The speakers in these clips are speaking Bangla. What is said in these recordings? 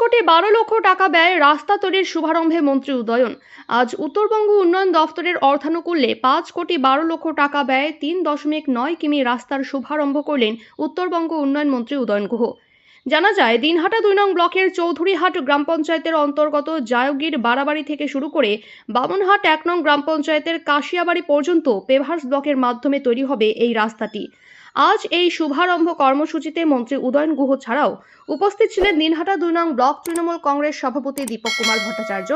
কোটি বারো লক্ষ টাকা ব্যয়ে রাস্তা তৈরির শুভারম্ভে মন্ত্রী উদয়ন। আজ উত্তরবঙ্গ উন্নয়ন দফতরের অর্থানুকূল্যে পাঁচ কোটি বারো লক্ষ টাকা ব্যয়ে তিন দশমিক নয় কিমি রাস্তার শুভারম্ভ করলেন উত্তরবঙ্গ উন্নয়ন মন্ত্রী উদয়ন গুহ। জানা যায়, দিনহাটা দুই নং ব্লকের চৌধুরীহাট গ্রাম পঞ্চায়েতের অন্তর্গত জায়গির বাড়াবাড়ি থেকে শুরু করে বামনহাট এক নং গ্রাম পঞ্চায়েতের কাশিয়াবাড়ি পর্যন্ত পেভার্স ব্লকের মাধ্যমে তৈরি হবে এই রাস্তাটি। আজ এই শুভারম্ভ কর্মসূচিতে মন্ত্রী উদয়ন গুহ ছাড়াও উপস্থিত ছিলেন দিনহাটা দুই নং ব্লক তৃণমূল কংগ্রেস সভাপতি দীপক কুমার ভট্টাচার্য,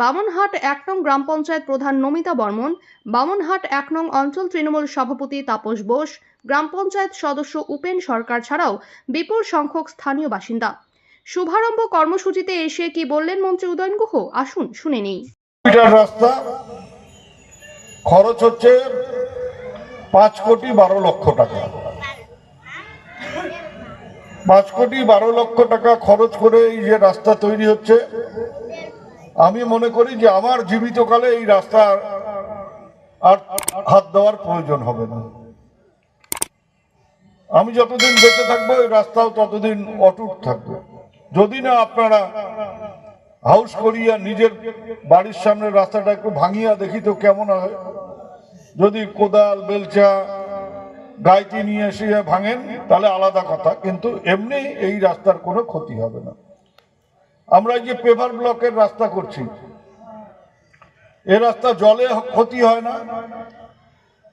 বামনহাট এক নং গ্রাম পঞ্চায়েত প্রধান নমিতা বর্মন, বামনহাট এক নং অঞ্চল তৃণমূল সভাপতি তাপস বোস, গ্রাম পঞ্চায়েত সদস্য উপেন সরকার ছাড়াও বিপুল সংখ্যক স্থানীয় বাসিন্দা। শুভারম্ভ কর্মসূচিতে এসে কি বললেন মন্ত্রী উদয়ন গুহ? আসুন শুনে নিই। রাস্তা, খরচ হচ্ছে পাঁচ কোটি বারো লক্ষ টাকা। পাঁচ কোটি বারো লক্ষ টাকা খরচ করে এই যে রাস্তা তৈরি হচ্ছে, আমি মনে করি যে আমার জীবিতকালে এই রাস্তা আর হাত দেওয়ার প্রয়োজন হবে না। আমি যতদিন বেঁচে থাকব, এই রাস্তাও ততদিন অটুট থাকবে। যদি না আপনারা হাউস করিয়া নিজের বাড়ির সামনে রাস্তাটা একটু ভাঙিয়া দেখি তো কেমন হয়। যদি কোদাল, বেলচা গাইতি নিয়ে এসে ভাঙেন, তাহলে আলাদা কথা। কিন্তু এমনি এই রাস্তার কোনো ক্ষতি হবে না। আমরা এই যে পেভার ব্লকের রাস্তা করছি, এ রাস্তা জলে ক্ষতি হয় না,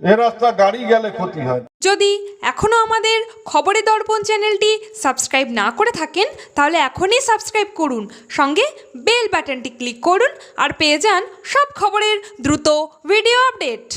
এ রাস্তা গাড়ি গেলে ক্ষতি হয় যদি এখনও আমাদের খবরে দর্পণ চ্যানেলটি সাবস্ক্রাইব না করে থাকেন, তাহলে এখনই সাবস্ক্রাইব করুন, সঙ্গে বেল বাটনটি ক্লিক করুন, আর পেয়ে যান সব খবরের দ্রুত ভিডিও আপডেট।